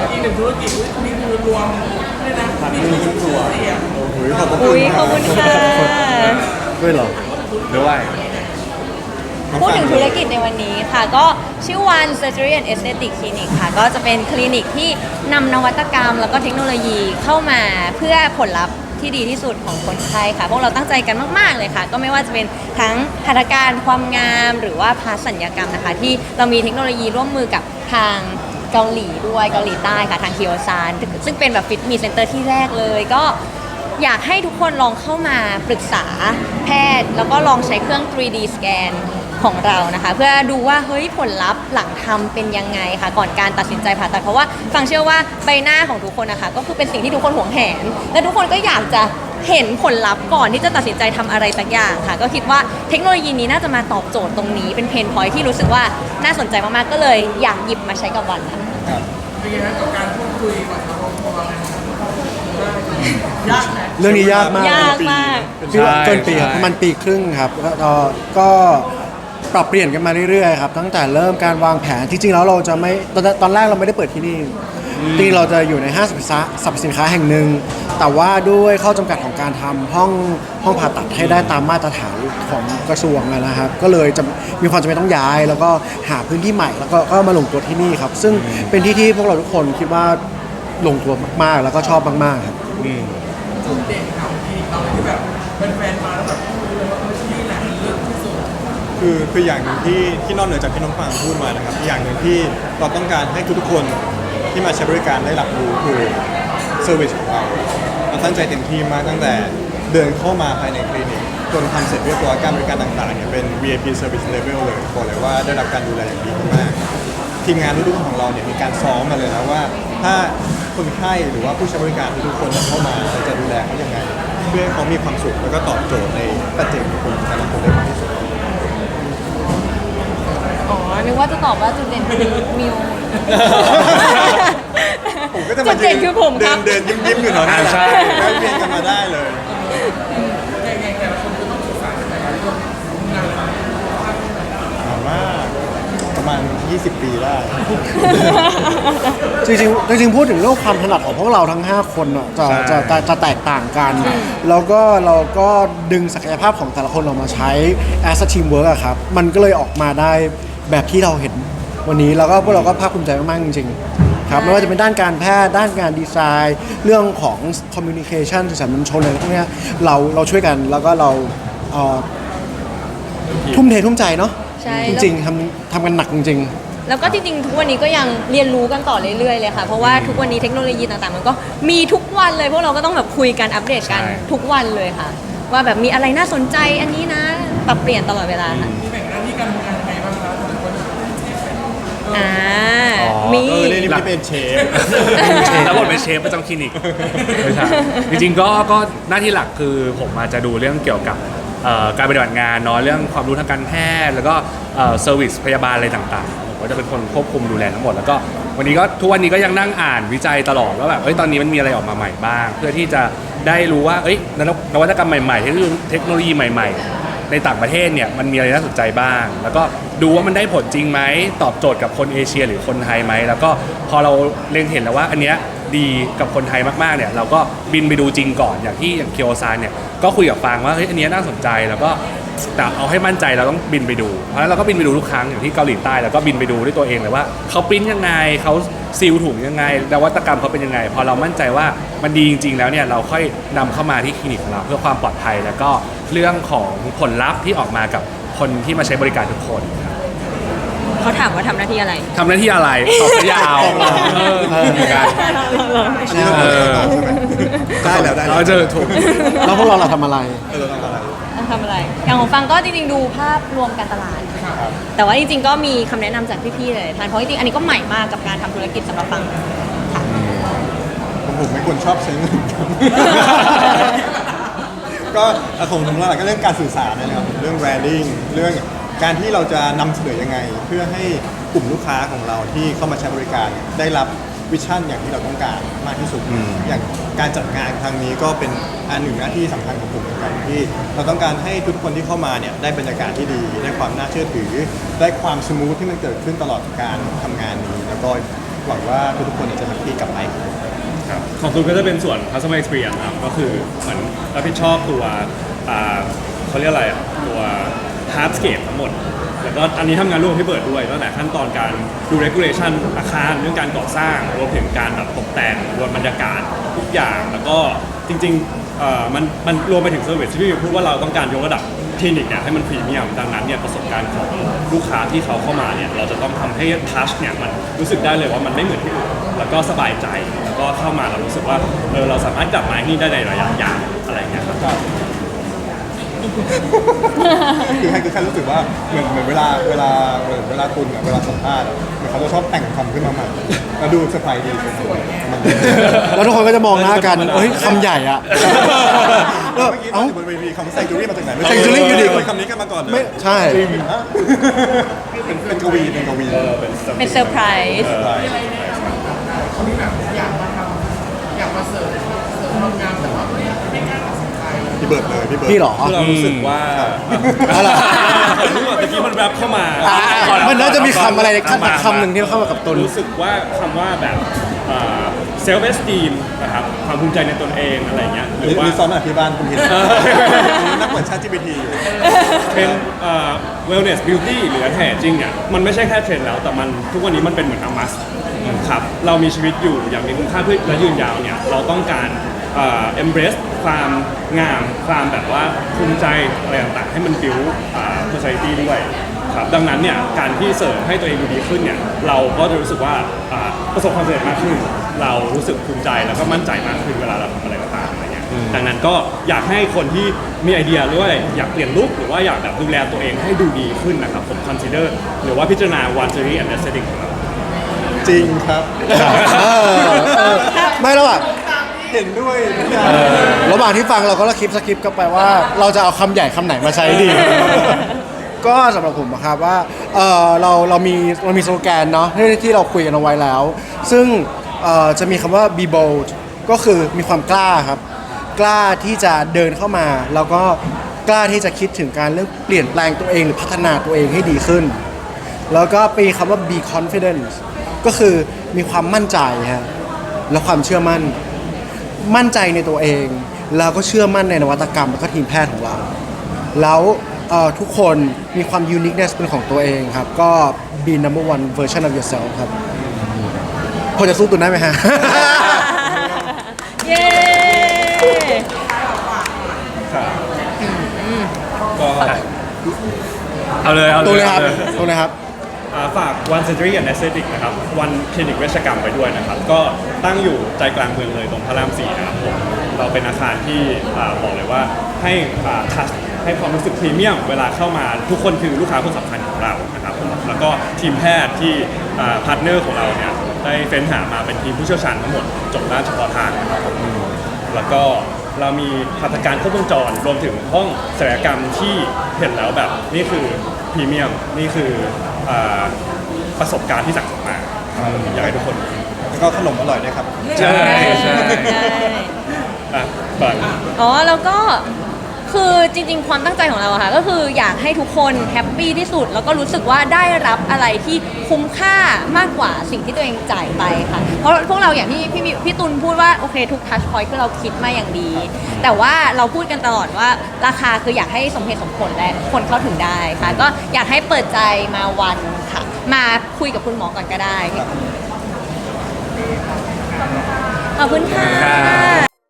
ครับอีกหนึ่งธุรกิจอุ๊ยนี่คือรวมเลยนะคลินิกทุกตัวเสียโอ้โหขอบพระคุอุ้ณยขอบคุณค่ะ ด้วยเหรอด้วยพูดถึงธุรกิจในวันนี้ค่ะ ก็ชื่อวัน Surgery and Aesthetic Clinic ค่ะ ก็จะเป็นคลินิกที่นำนวัตกรรมแล้วก็เทคโนโลยีเข้ามาเพื่อผลลัพธ์ที่ดีที่สุดของคนไข้ค่ะ พวกเราตั้งใจกันมาก ๆ เลยค่ะ ก็ไม่ว่าจะเป็นทั้งหัตถการความงาม หรือว่าพาสัญญกรรมนะคะ ที่เรามีเทคโนโลยีร่วมมือกับทาง เกาหลีด้วยเกาหลีใต้ค่ะทางคิโอซานซึ่งเป็นแบบฟิตมีเซ็นเตอร์ที่แรกเลยก็อยากให้ทุกคนลองเข้ามาปรึกษาแพทย์ แล้วก็ลองใช้เครื่อง 3D สแกนของเรานะคะ เพื่อดูว่าเฮ้ยผลลัพธ์หลังทำเป็นยังไงค่ะ ก่อนการตัดสินใจผ่าตัดเพราะว่าฟังเชื่อว่าใบหน้าของทุกคนนะคะ ก็คือเป็นสิ่งที่ทุกคนหวงแหน และทุกคนก็อยากจะ เห็นผลลัพธ์ก่อนที่จะตัดสินใจทำอะไรสักอย่างค่ะ ก็คิดว่าเทคโนโลยีนี้น่าจะมาตอบโจทย์ตรงนี้ เป็นเพนพอยที่รู้สึกว่าน่าสนใจมากๆก็เลยอยากหยิบมาใช้กับวันค่ะครับเป็นไงครับกับการพูดคุยกับเราของเรายากไหมเรื่องนี้ยากมากยากมาก พี่ว่าเกินปีครับใช่ประมันปีครึ่งครับแล้วก็ก็ปรับเปลี่ยนกันมาเรื่อยๆครับตั้งแต่เริ่มการวางแผนจริงๆแล้วเราจะไม่ตอนตอนแรกเราไม่ได้เปิดที่นี่ จริงๆเราจะอยู่ในห้างสรรพสินค้าสรรพสินค้าแห่งหนึ่ง แต่ว่าด้วยข้อจำกัดของการทำห้องห้องผ่าตัดให้ได้ตามมาตรฐานของกระทรวงอะนะครับ ก็เลยจะมีความจำเป็นต้องย้าย แล้วก็หาพื้นที่ใหม่ แล้วก็ก็มาลงตัวที่นี่ครับ ซึ่งเป็นที่ที่พวกเราทุกคนคิดว่าลงตัวมากๆ แล้วก็ชอบมากๆครับจุดเด่นของคลินิกเราที่แบบแฟนๆมาแล้วแบบพูดเลยว่าเออที่นี่แหละเลิศที่สุดคือคืออย่างหนึ่งที่ที่นอกเหนือจากที่น้องฟางพูดมานะครับอย่างหนึ่งที่เราต้องการให้ทุกๆคน ที่มาใช้บริการได้รับรู้คือเซอร์วิสของเราเราตั้งใจเต็มที่มากตั้งแต่เดินเข้ามาภายในคลินิกจนทำเสร็จเรียบร้อยการบริการต่างๆเนี่ยเป็น VIP Service Level เลยบอกเลยว่าได้รับการดูแลอย่างดีมากทีมงานทุกๆของเราเนี่ยมีการซ้อมมาเลยนะว่า ถ้าคนไข้หรือว่าผู้ใช้บริการทุกคนเข้ามาเราจะดูแลเขาอยังไง เพื่อให้เขามีความสุขแล้วก็ตอบโจทย์ในปัจเจกบุคคลแต่ละคนได้มากที่สุด นึกว่าจะตอบว่าจุดเด่นคือมิว ผมก็จะจุมาดเด่นคือผมคเดิรับ นเดินยิ้มยิ้มๆอยู่แถวนั้นแหละใช่แวะเวียนกันมาได้เลยยังไงแต่ละคนก็ต้องศึกษากันไปเรื่องงานถามว่าประมาณ 20 ปีได้จริงๆจริงๆพูดถึงเรื่องความถนัดของพวกเราทั้ง 5 คนอะจะใช่ จะจะจะแตกต่างกัน แล้วก็เราก็ดึงศักยภาพของแต่ละคนออกมาใช้ as a teamwork อะครับ มันก็เลยออกมาได้ แบบที่เราเห็นวันนี้แล้วก็พวกเราก็ภาคภูมิใจมากๆจริงๆครับไม่ว่าจะเป็นด้านการแพทย์ด้านการดีไซน์ เรื่องของ communication สื่อสารมวลชนอะไรพวกเนี้ยเราเราช่วยกันแล้วก็เราเอ่อทุ่มเททุ่มใจเนาะใช่ จริงๆทำทำกันหนักจริง ๆ แล้วก็จริงๆ ทุกวันนี้ก็ยังเรียนรู้กันต่อเรื่อยๆเลยค่ะ เพราะว่าทุกวันนี้เทคโนโลยีต่างๆ มันก็มีทุกวันเลยพวกเราก็ต้องแบบคุยกันอัปเดตกันใช่ ทุกวันเลยค่ะ ว่าแบบมีอะไรน่าสนใจอันนี้นะปรับเปลี่ยนตลอดเวลาค่ะ มีแบ่งหน้าที่การทำงานยังไงบ้างคะแต่ละคน อ่าอ๋อมี เออนี่นี่เป็นเชฟ แล้วบทเป็นเชฟประจำคลินิกไม่ใช่จริงๆก็ก็หน้าที่หลักคือผมอาจจะดูเรื่องเกี่ยวกับเอ่อการปฏิบัติงานเนาะเรื่องความรู้ทางการแพทย์ แล้วก็เซอร์วิสพยาบาลอะไรต่างๆผมก็จะเป็นคนควบคุมดูแลทั้งหมดแล้วก็วันนี้ก็ทุกวันนี้ก็ยังนั่งอ่านวิจัยตลอดว่าแบบเอ้ยตอนนี้มันมีอะไรออกมาใหม่บ้าง เพื่อที่จะได้รู้ว่าเอ้ยนวัตนวัตกรรมใหม่ๆเทคโนโลยีเทคโนโลยีใหม่ ๆ ในต่างประเทศเนี่ยมันมีอะไรน่าสนใจบ้าง แล้วก็ดูว่ามันได้ผลจริงไหมตอบโจทย์กับคนเอเชีย หรือคนไทยไหมแล้วก็พอเราเล็งเห็นแล้วว่าอันเนี้ยดีกับคนไทยมากๆเนี่ยเราก็บินไปดูจริงก่อนอย่างที่อย่างเคียวซานเนี่ยก็คุยกับฟางว่าเฮ้ยอันเนี้ยน่าสนใจแล้วก็ แต่เอาให้มั่นใจเราต้องบินไปดู เพราะฉะนั้นเราก็บินไปดูทุกครั้งอย่างที่เกาหลีใต้แล้วก็บินไปดูด้วยตัวเองเลยว่าเขาปริ้นยังไงเขาซีลถุงยังไงนวัตกรรมเขาเป็นยังไง พอเรามั่นใจว่ามันดีจริง ๆ แล้วเนี่ยเราค่อยนำเข้ามาที่คลินิกของเราเพื่อความปลอดภัย แล้วก็เรื่องของผลลัพธ์ที่ออกมากับคนที่มาใช้บริการทุกคนครับเขาถามว่าทำหน้าที่อะไรทำหน้าที่อะไรตอบซะยาวเออเหมือนกันอันนี้เราเออตอบใช่ไหมได้แล้วได้แล้วเราเจอถูก แล้วพวกเราเราทำอะไร เออเราทำอะไร ทำอะไร อย่างของฟังก็จริงๆดูภาพรวมการตลาดครับแต่ว่าจริงๆก็มีคำแนะนำจากพี่ๆเลยทานเพราะจริงๆอันนี้ก็ใหม่มากกับการทำธุรกิจสำหรับฟังผมผมไม่ควรชอบใช้เงินครับก็อะของผมหลักๆก็เรื่องการสื่อสารนะครับ เรื่อง branding เรื่องการที่เราจะนำเสนอยังไง เพื่อให้กลุ่มลูกค้าของเราที่เข้ามาใช้บริการเนี่ยได้รับ วิชั่นอย่างที่เราต้องการมากที่สุดอย่างการจัดงานครั้งนี้ก็เป็นอันหนึ่งหน้าที่สำคัญของผมเหมือนกันที่ เราต้องการให้ทุกคนที่เข้ามาเนี่ยได้บรรยากาศที่ดี ได้ความน่าเชื่อถือ ได้ความสมูทที่มันเกิดขึ้นตลอดการทำงานนี้ แล้วก็หวังว่าทุกๆคนเนี่ยจะแฮปปี้กลับไป ของตูนก็จะเป็นส่วน customer experience ครับก็คือเหมือนรับผิดชอบตัวอ่าเขาเรียกอะไรอะตัว hardscape ทั้งหมด แล้วก็อันนี้ทำงานร่วมกับพี่เบิร์ดด้วยตั้งแต่ขั้นตอนการดู regulation อาคารเรื่องการก่อสร้างรวมถึงการแบบตกแต่งรวมบรรยากาศทุกอย่าง แล้วก็จริงๆเอ่อมันมันรวมไปถึงเซอร์วิสที่พี่พูดว่าเราต้องการยกระดับคลินิกเนี่ยให้มันพรีเมียมดังนั้นเนี่ยประสบการณ์ของลูกค้าที่เขาเข้ามาเนี่ยเราจะต้องทำให้ทัชเนี่ยมันรู้สึกได้เลยว่ามันไม่เหมือนที่อื่นแล้วก็สบายใจแล้วก็เข้ามาเรารู้สึกว่าเออเราสามารถกลับมาที่นี่ได้ในระยะยาวอะไรเงี้ยครับ คือแค่คือแค่รู้สึกว่าเหมือนเหมือนเวลาเวลาเหมือนเวลาคุณอะเวลาสัมภาษณ์อะเหมือนเขาจะชอบแต่งคำขึ้นมาใหม่แล้วดูเซอร์ไพรส์ดีสวยมันแล้วทุกคนก็จะมองหน้ากันเฮ้ยคำใหญ่อะแล้วเมื่อกี้ตอเอ้านอยู่บนเวทีคำว่าแซงจูรี่มาจากไหน sanctuary อยู่ดีเคยคำนี้กันมาก่อนเลยไม่ใช่ ฮะเป็นเป็นกวีเป็นกวีเป็นเซอร์ไพรส์คนที่แบบอยากมาทำอยากมาเสิร์ฟเสิร์ฟความงามแต่ว่าไม่ไม่กล้าตัดสินใจ พี่เบิร์ดเลยพี่เบิร์ด พี่เหรอเรารู้สึกว่าอะไร รู้ว่าตะกี้มันแรปเข้ามาอ่ามันน่าจะมีคำอะไรคำคำหนึ่งที่เข้ามากับตุนรู้สึกว่าคำว่าแบบเซลฟ์เอสตีมนะครับความภูมิใจในตนเองอะไรเงี้ยหหรืรืออว่า มีซ้อมมาที่บ้านคุณเห็นนักเปิดชาติ GPT อยู่ เป็นเอ่อ wellness beauty หรือ anti aging เนี่ยมันไม่ใช่แค่เทรนด์แล้วแต่มันทุกวันนี้มันเป็นเหมือนอามัสครับ เรามีชีวิตอยู่อย่างมีคุณค่าเพื่อและยืนยาวเนี่ย เราต้องการ เอ่อ embrace ความงามความแบบว่าภูมิใจอะไรต่างๆ ให้มันบิวอ่า society ด้วยครับดังนั้นเนี่ยการที่เสริมให้ตัวเองดูดีขึ้นเนี่ยเราก็จะรู้สึกว่าอ่าประสบความสำเร็จมากขึ้น เรารู้สึกภูมิใจแล้วก็มั่นใจมากขึ้นเวลาเราทำอะไรก็ตามอะไรเงี้ยดังนั้นก็อยากให้คนที่มีไอเดียหรือว่าอยากเปลี่ยนลุคหรือว่าอยากแบบดูแลตัวเองให้ดูดีขึ้นนะครับผม consider หรือว่าพิจารณา one series and aesthetic ของเรา จริงครับ เออเออไม่แล้วอะ เห็นด้วยทุกอย่างระหว่างที่ฟังเราก็คิดสคริปต์กันไปว่า เราจะเอาคำใหญ่คำไหนมาใช้ดี ก็สำหรับผมนะครับว่าเออเราเรามีเรามีสโลแกนเนาะที่ที่เราคุยกันเอาไว้แล้ว ซึ่งเอ่อจะมีคำว่า be bold ก็คือมีความกล้าครับ กล้าที่จะเดินเข้ามา แล้วก็กล้าที่จะคิดถึงการเรื่องเปลี่ยนแปลงตัวเองหรือพัฒนาตัวเองให้ดีขึ้น แล้วก็มีคำว่า be confident ก็คือมีความมั่นใจฮะและความเชื่อมั่น มั่นใจในตัวเองแล้วก็เชื่อมั่นในนวัตกรรมแล้วก็ทีมแพทย์ของเรา แล้วเอ่อทุกคนมีความ uniqueness เป็นของตัวเองครับ ก็ be number one version of yourself ครับ พอจะสู้ตัวได้ไหมฮะ เย้ ก็เอาเลยเอาตัวเลยครับอาตัวเลยครับ อ่าฝาก one century and aesthetic นะครับวันคลินิกเวชกรรมไปด้วยนะครับ ก็ตั้งอยู่ใจกลางเมืองเลยตรงพระรามสี่นะครับผมเราเป็นอาคารที่อ่าบอกเลยว่าให้ทัชให้ความรู้สึกพรีเมียมเวลาเข้ามาทุกคนคือลูกค้าคนสำคัญของเรานะครับผมแล้วก็ทีมแพทย์ที่พาร์ทเนอร์ของเราเนี่ยได้เฟ้นหามาเป็นทีมผู้เชี่ยวชาญทั้งหมดจบด้านเฉพาะทางนะครับผมแล้วก็เรามีหัตถการครบวงจรรวมถึงห้องศัลยกรรมที่เห็นแล้วแบบนี่คือพรีเมียมนี่คือ อาประสบการณ์ที่สั่งสมมาอยากให้ทุกคนแล้วก็ขนมอร่อยด้วยครับ ใช่ใช่ใช่อะเปิด อ๋อแล้วก็ คือจริง ๆ ความตั้งใจของเราอะค่ะ ก็คืออยากให้ทุกคนแฮปปี้ที่สุด แล้วก็รู้สึกว่าได้รับอะไรที่คุ้มค่ามากกว่าสิ่งที่ตัวเองจ่ายไปค่ะ เพราะพวกเราอย่างที่พี่มิพี่ตุลพูดว่า โอเค ทุกทัชพอยต์คือเราคิดมาอย่างดี แต่ว่าเราพูดกันตลอดว่าราคาคืออยากให้สมเหตุสมผลและคนเข้าถึงได้ค่ะ ก็อยากให้เปิดใจมาวันค่ะ มาคุยกับคุณหมอก่อนก็ได้ขอบคุณค่ะ